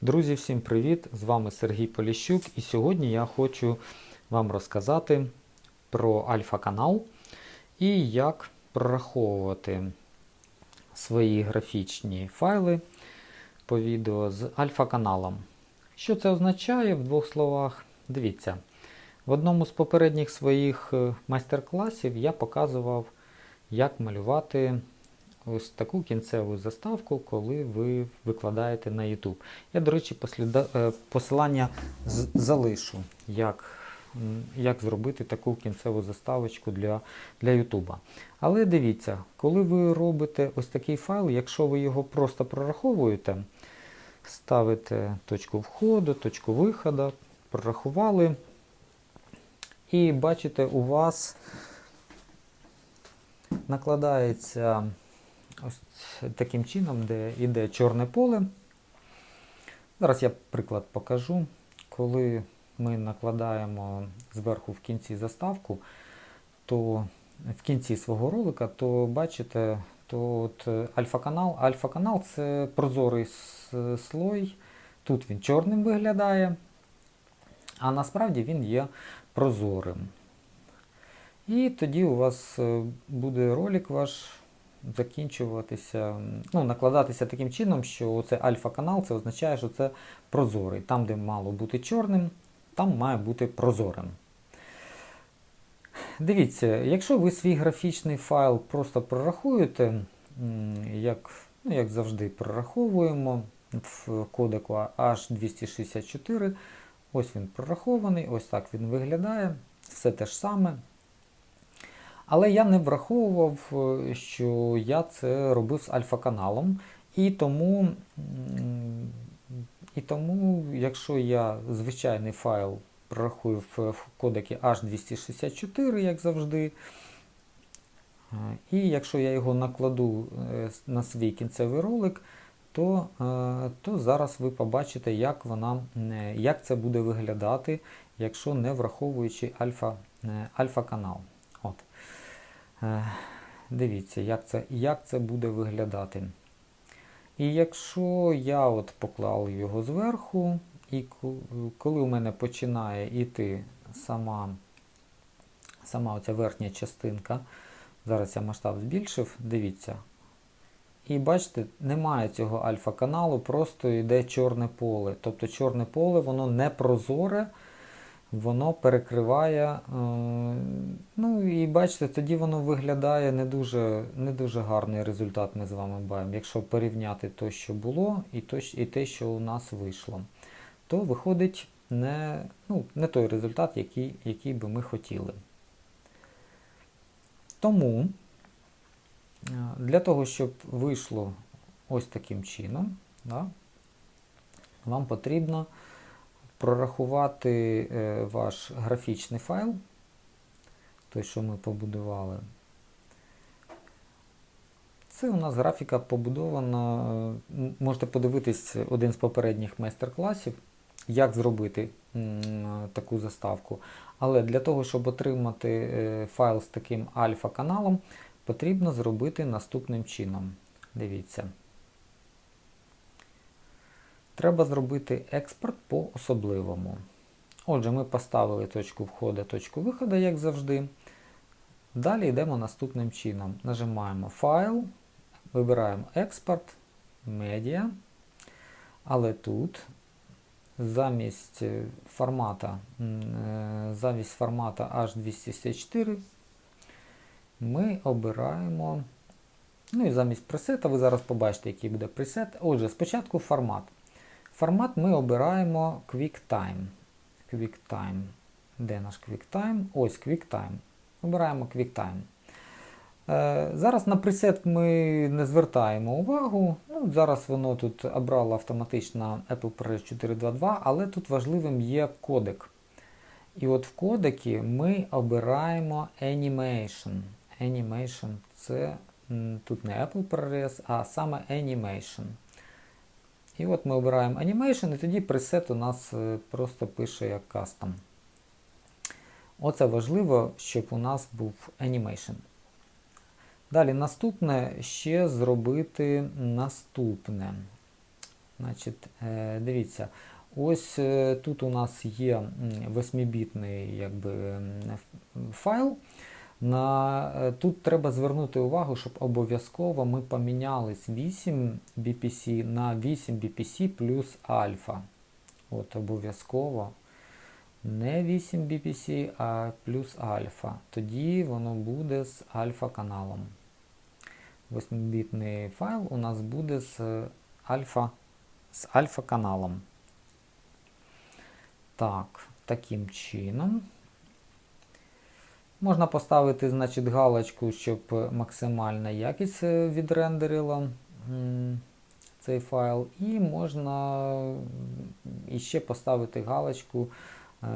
Друзі, всім привіт! З вами Сергій Поліщук, і сьогодні я хочу вам розказати про альфа-канал і як прораховувати свої графічні файли по відео з альфа-каналом. Що це означає в двох словах? Дивіться, в одному з попередніх своїх е, майстер-класів я показував, як малювати ось таку кінцеву заставку, коли ви викладаєте на YouTube. Я, до речі, посліда... е, посилання залишу, як, як зробити таку кінцеву заставочку для, для YouTube. Але дивіться, коли ви робите ось такий файл, якщо ви його просто прораховуєте, ставите точку входу, точку виходу, прорахували, і бачите, у вас накладається ось таким чином, де йде чорне поле. Зараз я приклад покажу. Коли ми накладаємо зверху в кінці заставку, то в кінці свого ролика, то бачите, то от е, альфа-канал. Альфа-канал це прозорий слой. Тут він чорним виглядає, а насправді він є прозорим. І тоді у вас е, буде ролик ваш закінчуватися, ну, накладатися таким чином, що це альфа-канал, це означає, що це прозорий. Там, де мало бути чорним, там має бути прозорим. Дивіться, якщо ви свій графічний файл просто прорахуєте, як, ну, як завжди прораховуємо в кодеку H264, ось він прорахований, ось так він виглядає, все те ж саме. Але я не враховував, е, що я це робив з альфа-каналом. І тому, і тому, якщо я звичайний файл прорахую в, кодекі H264, як завжди, е, і якщо я його накладу е, на свій кінцевий ролик, то, то зараз ви побачите, як, вона, як це буде виглядати, якщо не враховуючи альфа, альфа-канал. От. Е, Дивіться, як це, як це буде виглядати. І якщо я от поклав його зверху, і коли у мене починає йти сама, сама оця верхня частинка, зараз я масштаб збільшив, дивіться. І бачите, немає цього альфа-каналу, просто йде чорне поле. Тобто чорне поле, воно не прозоре, воно перекриває. Е, ну і бачите, тоді воно виглядає не дуже, не дуже гарний результат ми з вами бачимо. Якщо порівняти те, що було, і, то, і те, що у нас вийшло, то виходить не, ну, не той результат, який, який би ми хотіли. Тому е, для того, щоб вийшло ось таким чином, да, вам потрібно прорахувати е, ваш графічний файл, той, що ми побудували. Це у нас графіка побудована. е, Можете подивитись один з попередніх майстер-класів, як зробити таку заставку. Але для того, щоб отримати е, файл з таким альфа-каналом, потрібно зробити наступним чином. Дивіться. Треба зробити експорт по особливому. Отже, ми поставили точку входу, точку виходу, як завжди. Далі йдемо наступним чином. Нажимаємо Файл, вибираємо Експорт, Медіа. Але тут замість формата, е, замість формата H264 ми обираємо. Ну і замість пресета ви зараз побачите, який буде пресет. Отже, спочатку формат. Формат ми обираємо QuickTime. QuickTime. Де наш QuickTime? Ось QuickTime. Обираємо QuickTime. Е, зараз на пресет ми не звертаємо увагу. Ну, зараз воно тут обрало автоматично Apple ProRes 422, але тут важливим є кодек. І от в кодекі ми обираємо Animation. Animation це тут не Apple ProRes, а саме Animation. І от ми обираємо Animation, і тоді пресет у нас е, просто пише як custom. Оце важливо, щоб у нас був Animation. Далі наступне ще зробити наступне. Значить, е, дивіться, ось е, тут у нас є 8-бітний якби, файл. На, е, тут треба звернути увагу, щоб обов'язково ми помінялись 8 BPC на 8 BPC плюс альфа. От обов'язково. Не 8 BPC, а плюс альфа. Тоді воно буде з альфа-каналом. 8-бітний файл у нас буде з альфа з альфа-каналом. Так, таким чином. Можна поставити, значить, галочку, щоб максимальна якість е, відрендерила цей файл. І можна іще поставити галочку е,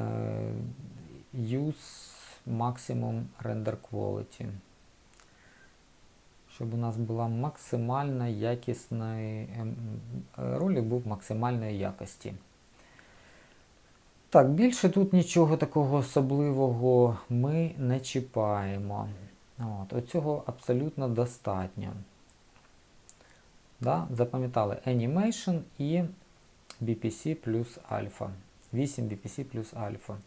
Use Maximum Render Quality. Щоб у нас була максимальна якісна ем, ролик був максимальної якості. Так, більше тут нічого такого особливого ми не чіпаємо. От, Оцього абсолютно достатньо. Да? Запам'ятали Animation і BPC плюс альфа. 8 BPC плюс альфа.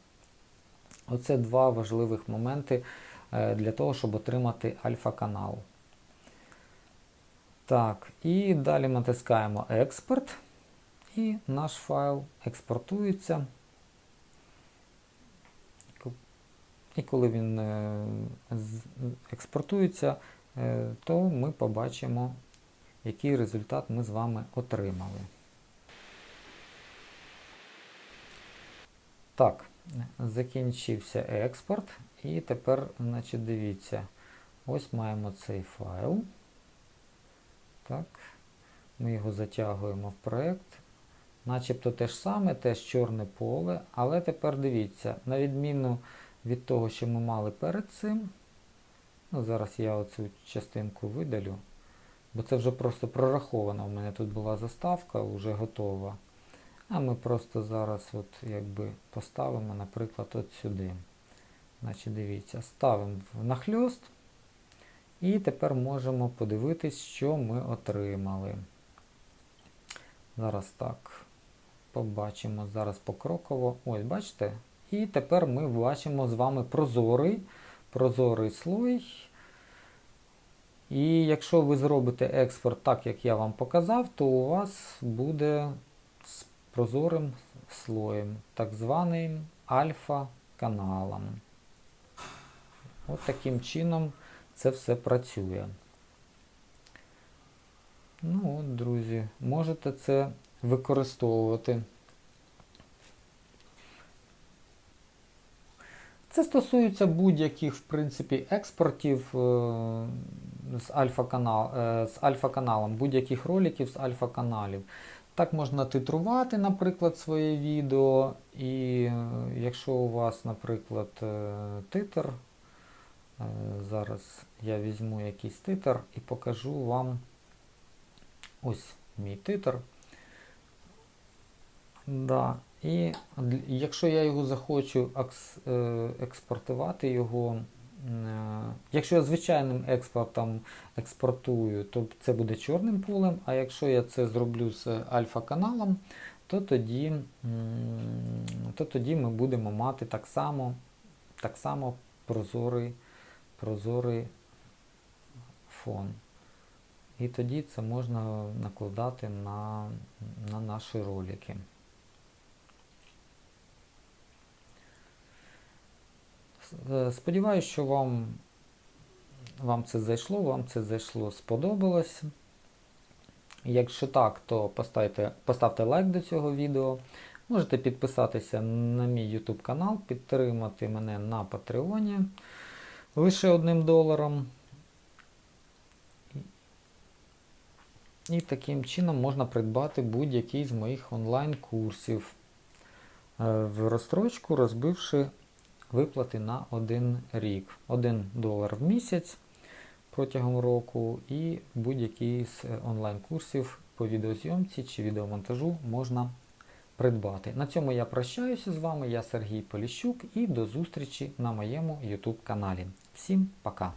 Оце два важливих моменти е, для того, щоб отримати альфа-канал. Так, і далі натискаємо експорт, і наш файл експортується. І коли він е, експортується, е, то ми побачимо, який результат ми з вами отримали. Так, закінчився експорт. І тепер, значить, дивіться, ось маємо цей файл. Так, ми його затягуємо в проєкт. Начебто те ж саме, теж чорне поле, але тепер дивіться, на відміну від того, що ми мали перед цим. Ну, зараз я оцю частинку видалю, бо це вже просто прораховано. У мене тут була заставка, вже готова. А ми просто зараз от якби поставимо, наприклад, от сюди. Значить, дивіться, ставимо в нахльост. І тепер можемо подивитись, що ми отримали. Зараз так. Побачимо зараз покроково. Ось, бачите? І тепер ми бачимо з вами прозорий, прозорий слой. І якщо ви зробите експорт так, як я вам показав, то у вас буде з прозорим слоєм, так званим альфа-каналом. От таким чином це все працює. Ну от, друзі, можете це використовувати. Це стосується будь-яких, в принципі, експортів е, з альфа-канал, е, з альфа-каналом, будь-яких роликів з альфа-каналів. Так можна титрувати, наприклад, своє відео. І е, якщо у вас, наприклад, титр, зараз я візьму якийсь титр і покажу вам ось мій титр. Да. І якщо я його захочу е, експортувати його, е, якщо я звичайним експортом експортую, то це буде чорним полем, а якщо я це зроблю з альфа-каналом, то тоді, то тоді ми будемо мати так само, так само прозорий, прозорий фон. І тоді це можна накладати на, на наші ролики. Сподіваюсь, що вам, вам це зайшло, вам це зайшло, сподобалось. Якщо так, то поставте, поставте лайк до цього відео. Можете підписатися на мій YouTube канал, підтримати мене на Патреоні лише одним доларом. І таким чином можна придбати будь-який з моїх онлайн-курсів е, в розстрочку, розбивши виплати на один рік. 1 долар в місяць протягом року і будь-який з е, онлайн-курсів по відеозйомці чи відеомонтажу можна придбати. На цьому я прощаюся з вами. Я Сергій Поліщук і до зустрічі на моєму YouTube каналі. Всім пока!